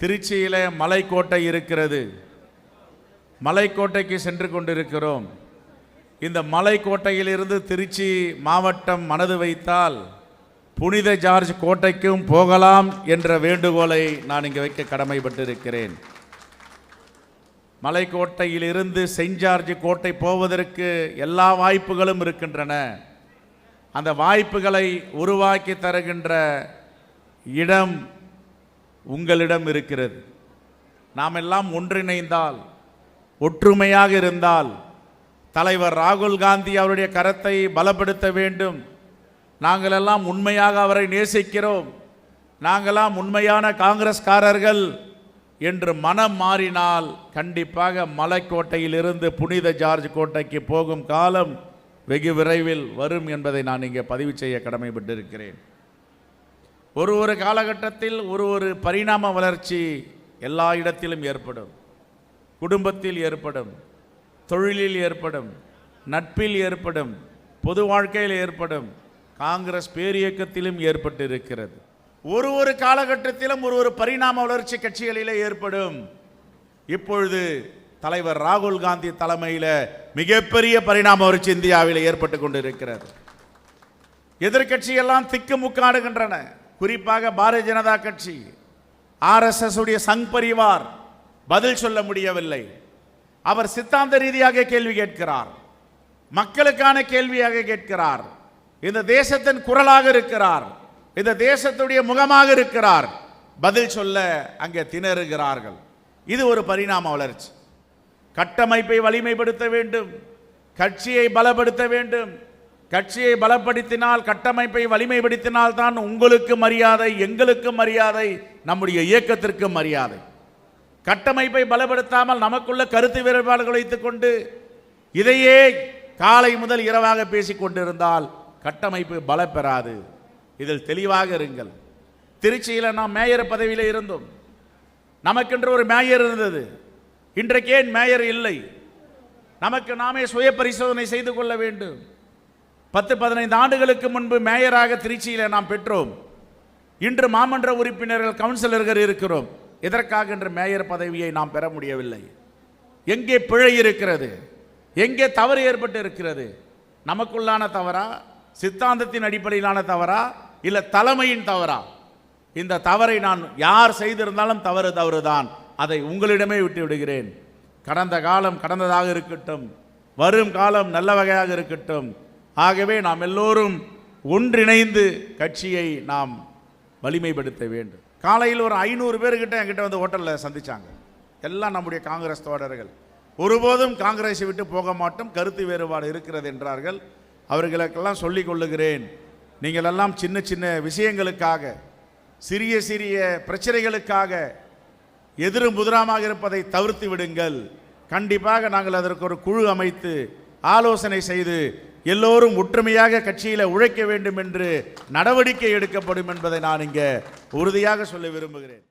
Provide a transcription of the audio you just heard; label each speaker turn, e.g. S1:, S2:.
S1: திருச்சியில் மலைக்கோட்டை இருக்கிறது. மலைக்கோட்டைக்கு சென்று கொண்டிருக்கிறோம். இந்த மலைக்கோட்டையிலிருந்து திருச்சி மாவட்டம் மனது வைத்தால் புனித ஜார்ஜ் கோட்டைக்கும் போகலாம் என்ற வேண்டுகோளை நான் இங்கே வைக்க கடமைப்பட்டிருக்கிறேன். மலைக்கோட்டையிலிருந்து செயின்ட் ஜார்ஜ் கோட்டை போவதற்கு எல்லா வாய்ப்புகளும் இருக்கின்றன. அந்த வாய்ப்புகளை உருவாக்கி தருகின்ற இடம் உங்களிடம் இருக்கிறது. நாம் எல்லாம் ஒன்றிணைந்தால் ஒற்றுமையாக இருந்தால் தலைவர் ராகுல் காந்தி அவருடைய கரத்தை பலப்படுத்த வேண்டும். நாங்கள் எல்லாம் உண்மையாக அவரை நேசிக்கிறோம். நாங்களாம் உண்மையான காங்கிரஸ்காரர்கள் என்று மனம் மாறினால் கண்டிப்பாக மலைக்கோட்டையிலிருந்து புனித ஜார்ஜ் கோட்டைக்கு போகும் காலம் வெகு விரைவில் வரும் என்பதை நான் இங்கே பதிவு செய்ய கடமைப்பட்டிருக்கிறேன். ஒரு ஒரு காலகட்டத்தில் ஒரு ஒரு பரிணாம வளர்ச்சி எல்லா இடத்திலும் ஏற்படும். குடும்பத்தில் ஏற்படும். தொழிலில் ஏற்படும். நட்பில் ஏற்படும். பொது வாழ்க்கையில் ஏற்படும். காங்கிரஸ் பேரியக்கத்திலும் ஏற்பட்டு இருக்கிறது ஒரு ஒரு காலகட்டத்திலும் ஒரு ஒரு பரிணாம வளர்ச்சி கட்சிகளிலே ஏற்படும். இப்பொழுது தலைவர் ராகுல் காந்தி தலைமையில் மிகப்பெரிய பரிணாம வளர்ச்சி இந்தியாவில் ஏற்பட்டு கொண்டிருக்கிறது. எதிர்க்கட்சியெல்லாம் திக்குமுக்காடுகின்றன குறிப்பாக பாரதிய ஜனதா கட்சி ஆர்எஸ்எஸ் உடைய சங் பரிவார் பதில் சொல்ல முடியவில்லை. அவர் சித்தாந்த ரீதியாக கேள்வி கேட்கிறார். மக்களுக்கான கேள்வியாக கேட்கிறார். இந்த தேசத்தின் குரலாக இருக்கிறார். இந்த தேசத்துடைய முகமாக இருக்கிறார். பதில் சொல்ல அங்கே திணறுகிறார்கள். இது ஒரு பரிணாம வளர்ச்சி. கட்டமைப்பை வலிமைப்படுத்த வேண்டும். கட்சியை பலப்படுத்த வேண்டும். கட்சியை பலப்படுத்தினால் கட்டமைப்பை வலிமைப்படுத்தினால் தான் உங்களுக்கு மரியாதை எங்களுக்கு மரியாதை நம்முடைய இயக்கத்திற்கு மரியாதை. கட்டமைப்பை பலப்படுத்தாமல் நமக்குள்ள கருத்து வேறுபாடுகள் வைத்துக்கொண்டு இதையே காலை முதல் இரவாக பேசிக்கொண்டிருந்தால் கட்டமைப்பு பல பெறாது இதில் தெளிவாக இருங்கள். திருச்சியில் நாம் மேயர் பதவியில் இருந்தோம். நமக்கென்று ஒரு மேயர் இருந்தது. இன்றைக்கேன் மேயர் இல்லை. நமக்கு நாமே சுய பரிசோதனை செய்து கொள்ள வேண்டும். பத்து பதினைந்து ஆண்டுகளுக்கு முன்பு மேயராக திருச்சியில் நாம் பெற்றோம். இன்று மாமன்ற உறுப்பினர்கள் கவுன்சிலர்கள் இருக்கிறோம். எதற்காக இன்று மேயர் பதவியை நாம் பெற முடியவில்லை? எங்கே பிழை இருக்கிறது? எங்கே தவறு ஏற்பட்டு இருக்கிறது? நமக்குள்ளான தவறா? சித்தாந்தத்தின் அடிப்படையிலான தவறா? இல்லை தலைமையின் தவறா? இந்த தவறை நான் யார் செய்திருந்தாலும் தவறு தவறு தான் அதை உங்களிடமே விட்டு விடுகிறேன். கடந்த காலம் கடந்ததாக இருக்கட்டும். வரும் காலம் நல்ல வகையாக இருக்கட்டும். ஆகவே நாம் எல்லோரும் ஒன்றிணைந்து கட்சியை நாம் வலிமைப்படுத்த வேண்டும். காலையில் ஒரு ஐநூறு பேர்கிட்ட என்கிட்ட வந்து ஹோட்டலில் சந்தித்தாங்க எல்லாம் நம்முடைய காங்கிரஸ் தோழர்கள். ஒருபோதும் காங்கிரஸை விட்டு போக மாட்டோம். கருத்து வேறுபாடு இருக்கிறது என்றார்கள். அவர்களுக்கெல்லாம் சொல்லிக் கொள்ளுகிறேன். நீங்கள் எல்லாம் சின்ன சின்ன விஷயங்களுக்காக சிறிய சிறிய பிரச்சனைகளுக்காக எதிரும் முதலாமாக இருப்பதை தவிர்த்து விடுங்கள். கண்டிப்பாக நாங்கள் அதற்கு ஒரு குழு அமைத்து ஆலோசனை செய்து எல்லோரும் ஒற்றுமையாக கட்சியில் உழைக்க வேண்டும் என்று நடவடிக்கை எடுக்கப்படும் என்பதை நான் இங்கே உறுதியாக சொல்ல விரும்புகிறேன்.